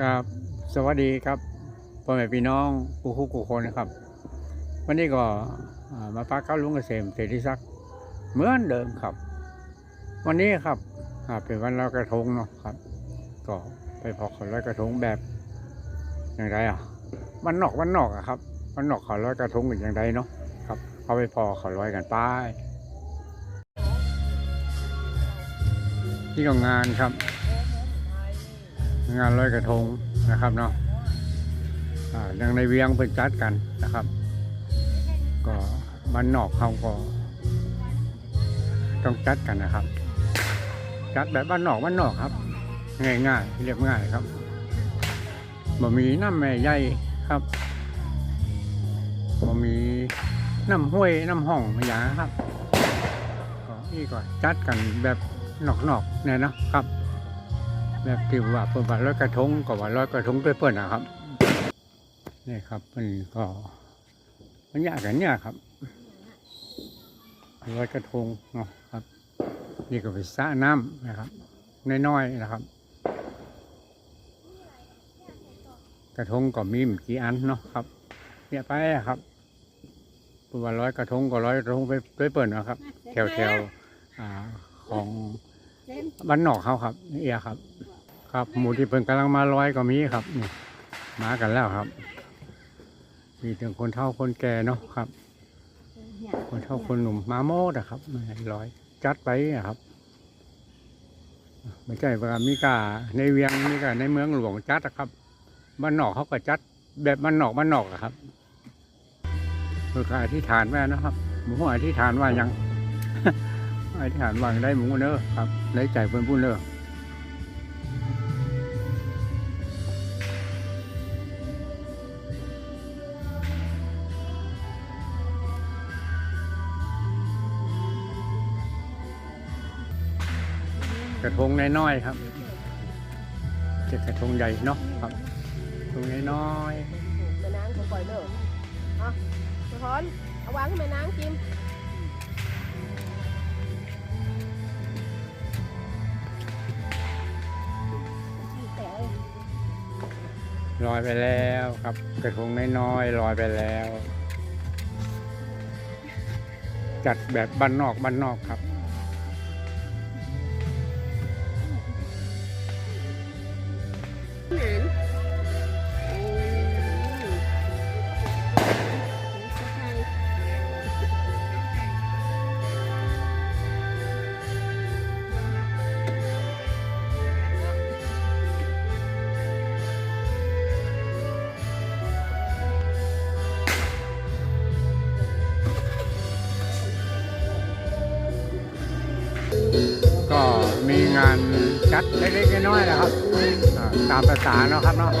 ครับสวัสดีครับพ่อแม่พี่น้องผู้คู่กูคนนะครับ วันนี้ก็มาพักเข้าลุงเกษมเศรษฐิศักดิ์เหมือนเดิมครับ วันนี้ครับเป็นวันลอยกระทงเนาะครับ ก็ไปพอขอลอยกระทงแบบอย่างไรอะวันนอกวันนอกอะครับวันนอกขาลอยกระทงกันอย่างไรเนาะครับเอาไปพอขาลอยกันไป้ายที่ก็งานครับ งานลอยกระทงนะครับเนาะอ่าย่างในเวียงเพิ่นจัดกันนะครับ ก็บ้านนอกเขาก็ต้องจัดกันนะครับ จัดแบบบ้านนอกบ้านนอกครับ ง่ายๆเรียบง่ายครับบ่มีน้ำแม่ใหญ่ครับบ่มีน้ำห้วยน้ำห้องมาอย่างครับก็นี่ก็จัดกันแบบนอกๆเนี่ยนะครับ แบบที่ว่าเปิดว่าร้อยกระทงก็ว่าร้อยกระทงไปเปิดนะครับนี่ครับมันก็มันยากกันเนี่ยครับร้อยกระทงเนาะครับ นี่ก็ไปสระน้ำนะครับน้อยๆนะครับ กระทงก็มีมกี่อันเนาะครับ เนี่ยไปครับเปิดว่าร้อยกระทงก็ร้อยกระทงไปไปเปิดนะครับ แถวแถวๆอ่าของบ้านนอกเขาครับนี่เอียครับ ครับ หมูที่เพิ่นกำลังมาลอยก็มีครับนี่มากันแล้วครับ มีถึงคนเฒ่าคนแก่เนาะครับ คนเฒ่าคนหนุ่มมาโมดอะครับมาลอยจัดไปอะครับไม่ใช่ว่ามีกาในเวียงมีกาในเมืองหลวงจัดอะครับบ้านนอกเขาก็จัด แบบบ้านนอกบ้านนอกอะครับเพื่อการอธิษฐานไว้นะครับหมูอธิษฐานว่ายังอธิษฐานว่าได้หมูเนอะครับได้ใจเพิ่อนพูดเนอ กระทงน้อยๆครับจะกระทงใหญ่เนาะครับกระทงน้อยแม่นางก็ปล่อยเด้อเอาสะท้อนเอาวางให้แม่นางกินๆลอยไปแล้วครับ กระทงน้อยๆลอยไปแล้ว จัดแบบบ้านนอกบ้านนอกครับ มีงานจัดเล็กๆน้อยๆนะครับตามภาษาเนาะครับเนาะ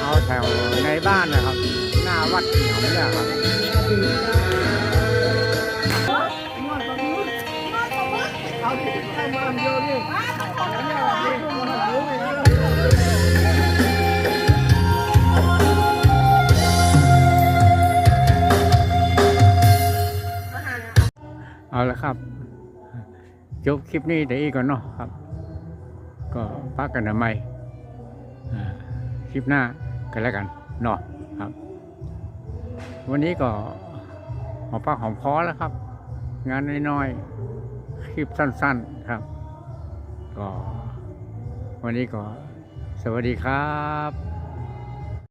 เอาแถวในบ้านนะครับ หน้าวัดเหนียวเนี่ยครับเอาละครับ จบคลิปนี้แต่อีกก่อนเนาะครับ ก็พักกันทำไมอ่าคลิปหน้ากันแล้วกันเนาะครับ วันนี้ก็หอมปากหอมคอแล้วครับ งานน้อยๆคลิปสั้น ๆครับ ก็ วันนี้ก็สวัสดีครับ